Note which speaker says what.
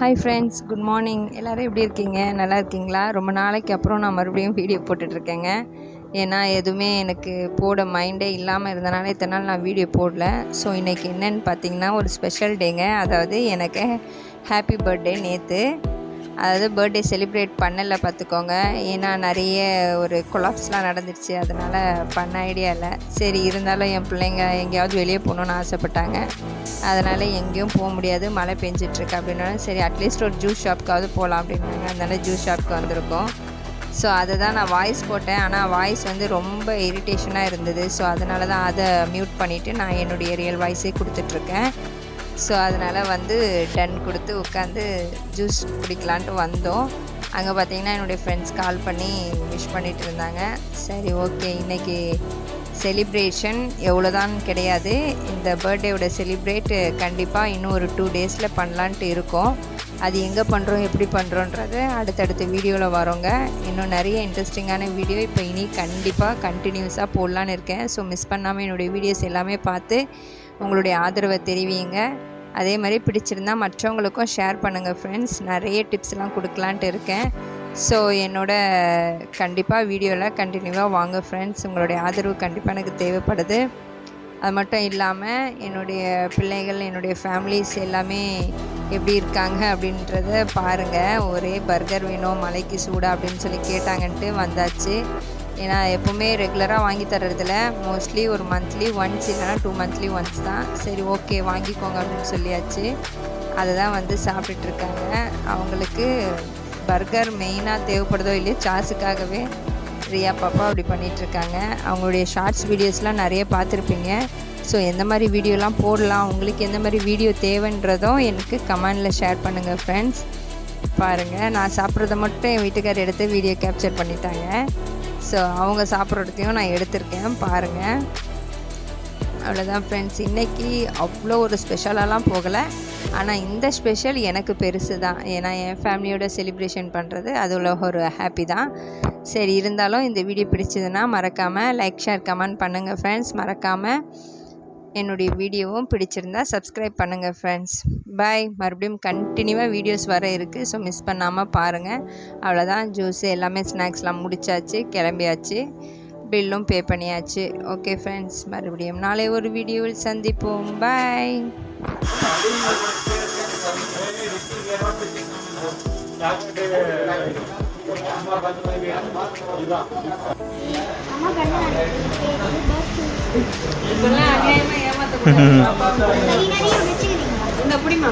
Speaker 1: hi friends good morning எல்லோரும் எப்படி இருக்கீங்க நல்லா இருக்கீங்களா ரொம்ப நாளைக்கு அப்புறம் நான் மறுபடியும் வீடியோ போட்டுட்ருக்கேங்க ஏன்னா எதுவுமே எனக்கு போட மைண்டே இல்லாமல் இருந்தனால இத்தனை நாள் நான் வீடியோ போடல ஸோ இன்றைக்கி என்னென்னு பார்த்தீங்கன்னா ஒரு ஸ்பெஷல் டேங்க அதாவது எனக்கு ஹாப்பி பர்த்டே நேற்று அதாவது பர்த்டே செலிப்ரேட் பண்ணலை பார்த்துக்கோங்க ஏன்னா நிறைய ஒரு கொலாப்ஸ்லாம் நடந்துருச்சு அதனால் பண்ண ஐடியா இல்லை சரி இருந்தாலும் என் பிள்ளைங்க எங்கேயாவது வெளியே போகணுன்னு ஆசைப்பட்டாங்க அதனால் எங்கேயும் போக முடியாது மழை பெஞ்சிட்ருக்கு அப்படின்னா சரி அட்லீஸ்ட் ஒரு ஜூஸ் ஷாப்க்காவது போகலாம் அப்படின்னாங்க அதனால் ஜூஸ் ஷாப்புக்கு வந்திருக்கோம் ஸோ அதை தான் நான் வாய்ஸ் போட்டேன் ஆனால் வாய்ஸ் வந்து ரொம்ப இரிட்டேஷனாக இருந்தது ஸோ அதனால தான் அதை மியூட் பண்ணிவிட்டு நான் என்னுடைய ரியல் வாய்ஸே கொடுத்துட்ருக்கேன் ஸோ அதனால் வந்து டன் கொடுத்து உட்காந்து ஜூஸ் குடிக்கலான்ட்டு வந்தோம் அங்கே பார்த்தீங்கன்னா என்னுடைய ஃப்ரெண்ட்ஸ் கால் பண்ணி விஷ் பண்ணிகிட்டு இருந்தாங்க சரி ஓகே இன்றைக்கி செலிப்ரேஷன் எவ்வளோதான் கிடையாது இந்த பர்த்டேவோட செலிப்ரேட் கண்டிப்பாக இன்னும் ஒரு டூ டேஸில் பண்ணலான்ட்டு இருக்கோம் அது எங்கே பண்ணுறோம் எப்படி பண்ணுறோன்றது அடுத்தடுத்த வீடியோவில் வரோங்க இன்னும் நிறைய இன்ட்ரெஸ்டிங்கான வீடியோ இப்போ இனி கண்டிப்பாக கண்டினியூஸாக போடலான்னு இருக்கேன் ஸோ மிஸ் பண்ணாமல் என்னுடைய வீடியோஸ் எல்லாமே பார்த்து உங்களுடைய ஆதரவை தெரிவிங்க அதே மாதிரி பிடிச்சிருந்தா மற்றவங்களுக்கும் ஷேர் பண்ணுங்கள் ஃப்ரெண்ட்ஸ் நிறைய டிப்ஸ்லாம் கொடுக்கலான்ட்டு இருக்கேன் ஸோ என்னோட கண்டிப்பாக வீடியோவில் கண்டினியூவாக வாங்க ஃப்ரெண்ட்ஸ் உங்களுடைய ஆதரவு கண்டிப்பாக எனக்கு தேவைப்படுது அது மட்டும் இல்லாமல் என்னுடைய பிள்ளைகள் என்னுடைய ஃபேமிலிஸ் எல்லாமே எப்படி இருக்காங்க அப்படின்றத பாருங்கள் ஒரே பர்கர் வேணும் மலைக்கு சூடாக அப்படின்னு சொல்லி கேட்டாங்கன்ட்டு வந்தாச்சு ஏன்னா எப்போவுமே ரெகுலராக வாங்கி தர்றதில்ல மோஸ்ட்லி ஒரு மந்த்லி ஒன்ஸ் இல்லைனா டூ மந்த்லி ஒன்ஸ் தான் சரி ஓகே வாங்கிக்கோங்க அப்படின்னு சொல்லியாச்சு அதை தான் வந்து சாப்பிட்டுட்டுருக்காங்க அவங்களுக்கு பர்கர் மெயினாக தேவைப்படுதோ இல்லையோ சாஸுக்காகவே ரியா பாப்பா அப்படி பண்ணிகிட்ருக்காங்க அவங்களுடைய ஷார்ட்ஸ் வீடியோஸ்லாம் நிறைய பார்த்துருப்பீங்க ஸோ எந்த மாதிரி வீடியோலாம் போடலாம் உங்களுக்கு எந்த மாதிரி வீடியோ தேவைன்றதும் எனக்கு கமெண்டில் ஷேர் பண்ணுங்கள் ஃப்ரெண்ட்ஸ் பாருங்கள் நான் சாப்பிட்றத மட்டும் என் வீட்டுக்கார் எடுத்து வீடியோ கேப்சர் பண்ணிட்டாங்க ஸோ அவங்க சாப்பிட்றதையும் நான் எடுத்திருக்கேன் பாருங்கள் அவ்வளோதான் ஃப்ரெண்ட்ஸ் இன்றைக்கி அவ்வளோ ஒரு ஸ்பெஷலாலாம் போகலை ஆனால் இந்த ஸ்பெஷல் எனக்கு பெருசு தான் ஏன்னா என் ஃபேமிலியோட செலிப்ரேஷன் பண்ணுறது அதில் ஒரு ஹாப்பி தான் சரி இருந்தாலும் இந்த வீடியோ பிடிச்சதுன்னா மறக்காமல் லைக் ஷேர் கமெண்ட் பண்ணுங்கள் ஃப்ரெண்ட்ஸ் மறக்காமல் என்னுடைய வீடியோவும் பிடிச்சிருந்தா சப்ஸ்கிரைப் பண்ணுங்கள் ஃப்ரெண்ட்ஸ் பாய் மறுபடியும் கண்டினியூவாக வீடியோஸ் வர இருக்குது ஸோ மிஸ் பண்ணாமல் பாருங்கள் அவ்வளோதான் ஜூஸ் எல்லாமே ஸ்நாக்ஸ்லாம் முடிச்சாச்சு கிளம்பியாச்சு பில்லும் பே பண்ணியாச்சு ஓகே ஃப்ரெண்ட்ஸ் மறுபடியும் நாளை ஒரு வீடியோவில் சந்திப்போம் பாய் அம்மா கண்ணு இந்த புடிமா